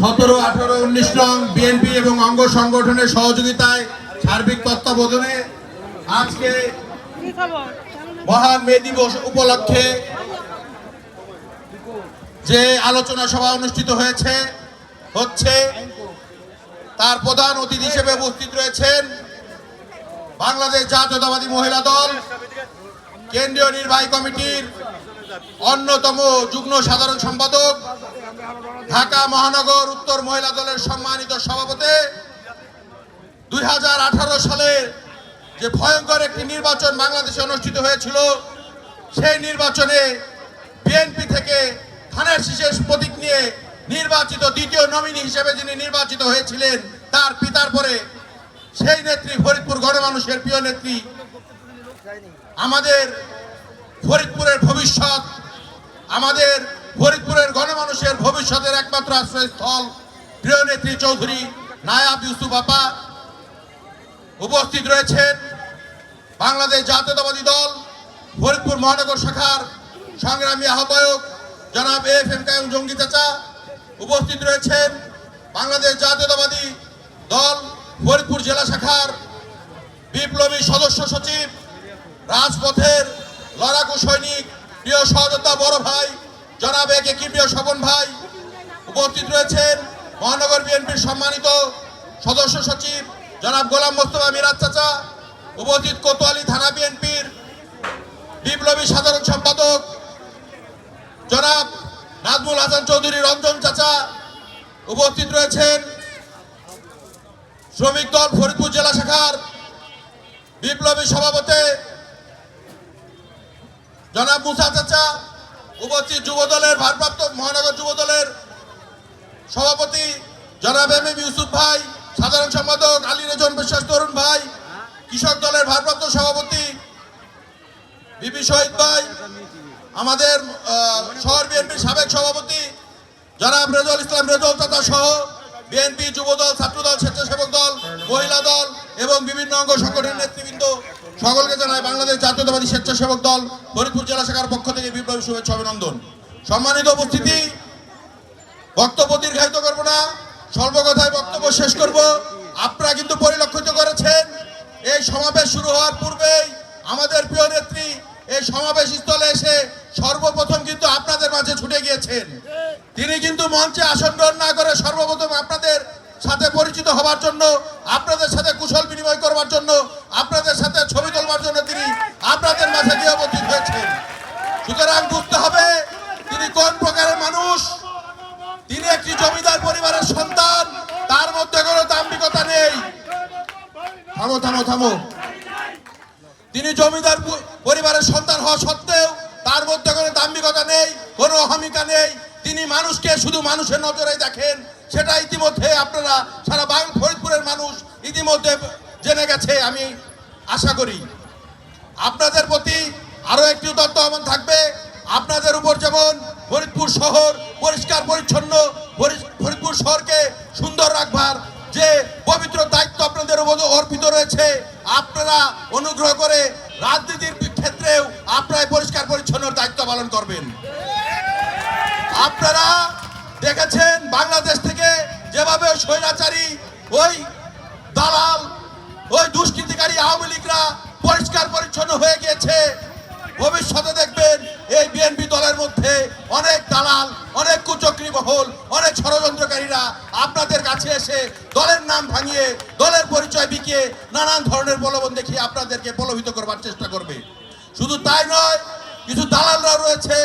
সতেরো, আঠারো, উনিশ নং বিএনপি এবং অঙ্গ সংগঠনের সহযোগিতায় সার্বিক তত্ত্বাবধানে আজকে মহান মে দিবস উপলক্ষে যে আলোচনা সভা অনুষ্ঠিত হয়েছে, হচ্ছে তার প্রধান অতিথি হিসেবে উপস্থিত রয়েছেন বাংলাদেশ জাতীয়তাবাদী মহিলা দল, কেন্দ্রীয় নির্বাহী কমিটির অন্যতম যুগ্ম সাধারণ সম্পাদক ঢাকা মহানগর উত্তর মহিলা দলের সম্মানিত সভাপতি। দুই সালের যে ভয়ঙ্কর একটি নির্বাচন বাংলাদেশে অনুষ্ঠিত হয়েছিল, সেই নির্বাচনে বিএনপি থেকে ধানের শীষের প্রতীক নিয়ে নির্বাচিত দ্বিতীয় নমিনি হিসেবে যিনি নির্বাচিত হয়েছিলেন, তার পিতার পরে সেই নেত্রী ফরিদপুর গণমানুষের প্রিয় নেত্রী। আমাদের ফরিদপুরের ভবিষ্যৎ। আমাদের ফরিদপুরের গণমানুষের ভবিষ্যতের একমাত্র আশ্রয়স্থল প্রিয় নেত্রী চৌধুরী নায়াব ইউসুফ আপা। উপস্থিত রয়েছেন বাংলাদেশ জাতীয়তাবাদী দল, ফরিদপুর মহানগর শাখার সংগ্রামী আহ্বায়ক জনাব এফ এম কায়ুম জঙ্গি চাচা। উপস্থিত রয়েছেন বাংলাদেশ জাতীয়তাবাদী দল, ফরিদপুর জেলা শাখার বিপ্লবী সদস্য সচিব, রাজপথের লড়াকু সৈনিক, প্রিয় সহযোদ্ধা বড় ভাই, জনাব একে কি প্রিয় স্বপন ভাই, উপস্থিত রয়েছেন মহানগর বিএনপির সম্মানিত সদস্য সচিব জনাব গোলাম মোস্তফা মিরাজ চাচা, উপস্থিত কোতোয়ালি থানা বিএনপির বিপ্লবী সাধারণ সম্পাদক জনাব নাজমুল হাসান চৌধুরী রঞ্জন চাচা, উপস্থিত রয়েছেন শ্রমিক দল ফরিদপুর জেলা শাখার বিপ্লবী সভাপতি জনাব মুসা চাচা, উপস্থিত যুব দলের ভারপ্রাপ্ত মহানগর যুব দলের সভাপতি জনাব এম এম ইউসুফ ভাই, সাধারণ সম্পাদক আলী রেজন বিশ্বাস তরুণ ভাই, কৃষক দলের ভারপ্রাপ্ত সভাপতি বিপি শহীদ ভাই, আমাদের শহর বিএনপির সাবেক সভাপতি জনাব রেজল ইসলাম রেজল চাচা সহ বিএনপি যুবদল, ছাত্রদল, স্বেচ্ছাসেবক দল, মহিলা দল এবং বিভিন্ন অঙ্গ সংগঠনের নেতৃবৃন্দ সকলকে জানায় বাংলাদেশ জাতীয়তাবাদী স্বেচ্ছাসেবক দল, ফরিদপুর জেলা শাখার পক্ষ থেকে বিপ্লবী শুভেচ্ছা অভিনন্দন। সম্মানিত উপস্থিতি, বক্তব্য দীর্ঘায়িত করব না স্বল্প কথায় বক্তব্য শেষ করব। আপনারা কিন্তু পরিলক্ষিত করেছেন, এই সমাবেশ শুরু হওয়ার পূর্বেই আমাদের প্রিয় নেত্রী এই সমাবেশ স্থলে এসে সর্বপ্রথম কিন্তু আপনাদের মাঝে ছুটে গিয়েছেন। তিনি কিন্তু মঞ্চে আসন গ্রহণ না করে সর্বপ্রথম আপনাদের সাথে পরিচিত হবার জন্য, আপনাদের সাথে কুশল বিনিময় করবার জন্য, আপনাদের সাথে ছবি তোলবার জন্য তিনি আপনাদের মাঝে গিয়ে উপস্থিত হয়েছেন। সুতরাং বুঝতে হবে, তিনি কোন প্রকারের মানুষ? তিনি একটি জমিদার পরিবারের সন্তান, তার মধ্যে কোনো দাম্ভিকতা নেই। থামো থামো থামো। তিনি জমিদার পরিবারের সন্তান হওয়া সত্ত্বেও তার মধ্যে কোনো দাম্ভিকতা নেই, কোনো অহমিকা নেই। তিনি মানুষকে শুধু মানুষের নজরে দেখেন। সেটা ইতিমধ্যে আপনারা সারা বাং ফরিদপুরের মানুষ ইতিমধ্যে জেনে গেছে, আমি আশা করি। আপনাদের প্রতি আরও একটি তথ্য আমার থাকবে। আপনাদের উপর যেমন ফরিদপুর শহর পরিষ্কার, পরিচ্ছন্ন ফরিদপুর শহরকে সুন্দর রাখবার যে পবিত্র দায়িত্ব আপনাদের অর্পিত রয়েছে, আপনারা অনুগ্রহ করে রাজনীতির ক্ষেত্রেও আপনারা পরিষ্কার পরিচ্ছন্ন দায়িত্ব পালন করবেন। আপনারা দেখেছেন বাংলাদেশ থেকে যেভাবে স্বৈরাচারী ওই দালাল, ওই দুষ্কৃতিকারী আওয়ামী লীগরা পরিষ্কার পরিচ্ছন্ন হয়ে গিয়েছে। ভবিষ্যতে দেখবেন এই বিএনপি দলের মধ্যে অনেক দালাল, অনেক কুচক্রী মহল অনেক ষড়যন্ত্রকারীরা আপনাদের কাছে এসে দলের নাম ভাঙিয়ে, দলের পরিচয় বিকিয়ে নানান ধরনের প্রলোভন দেখিয়ে আপনাদেরকে প্রলোভিত করবার চেষ্টা করবে। শুধু তাই নয়, কিছু দালালরা রয়েছে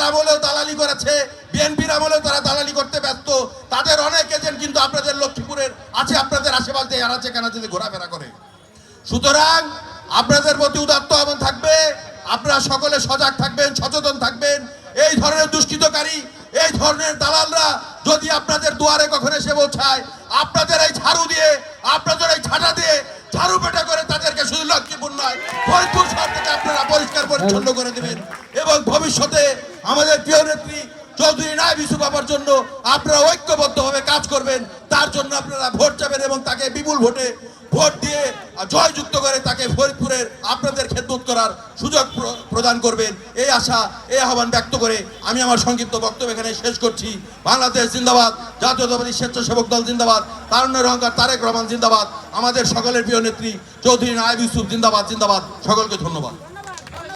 লীগের আমলেও দালালি করেছে, বিএনপির আমলেও তারা দালালি করতে ব্যস্ত। তাদের অনেক এজেন্ট কিন্তু আপনাদের লক্ষ্মীপুরের আছে, আপনাদের আশেপাশে আনাচে কানাচে ঘোরাফেরা করে। সুতরাং আপনাদের প্রতি উদাত্ত আহ্বান থাকবে, আপনারা সকলে সজাগ থাকবেন, সচেতন থাকবেন। এই ধরনের দুষ্কৃতকারী, এই ধরনের দালালরা যদি আপনাদের দুয়ারে কখনো এসে পৌঁছায়, আপনাদের এই ঝাড়ু দিয়ে, আপনাদের এই ঝাঁটা দিয়ে, ঝাড়ু পেটা করে তাদেরকে শুধু লক্ষ্মীপুর নয়, ফরিদপুর শহর থেকে আপনারা পরিষ্কার পরিচ্ছন্ন করে দেবেন। এবং ভবিষ্যতে আমাদের প্রিয় নেত্রী চৌধুরী নায়ব ইউসুফ বাবার জন্য আপনারা ঐক্যবদ্ধভাবে কাজ করবেন। তার জন্য আপনারা ভোট যাবেন এবং তাকে বিপুল ভোটে ভোট দিয়ে জয়যুক্ত করে তাকে ফরিদপুরের আপনাদের খেদমত করার সুযোগ প্র- প্রদান করবেন। এই আশা, এই আহ্বান ব্যক্ত করে আমি আমার সংক্ষিপ্ত বক্তব্য এখানে শেষ করছি। বাংলাদেশ জিন্দাবাদ, জাতীয়তাবাদী স্বেচ্ছাসেবক দল জিন্দাবাদ তারুণ্যের অহংকার তারেক রহমান জিন্দাবাদ। আমাদের সকলের প্রিয় নেত্রী চৌধুরী নায়েব ইউসুফ জিন্দাবাদ জিন্দাবাদ। সকলকে ধন্যবাদ।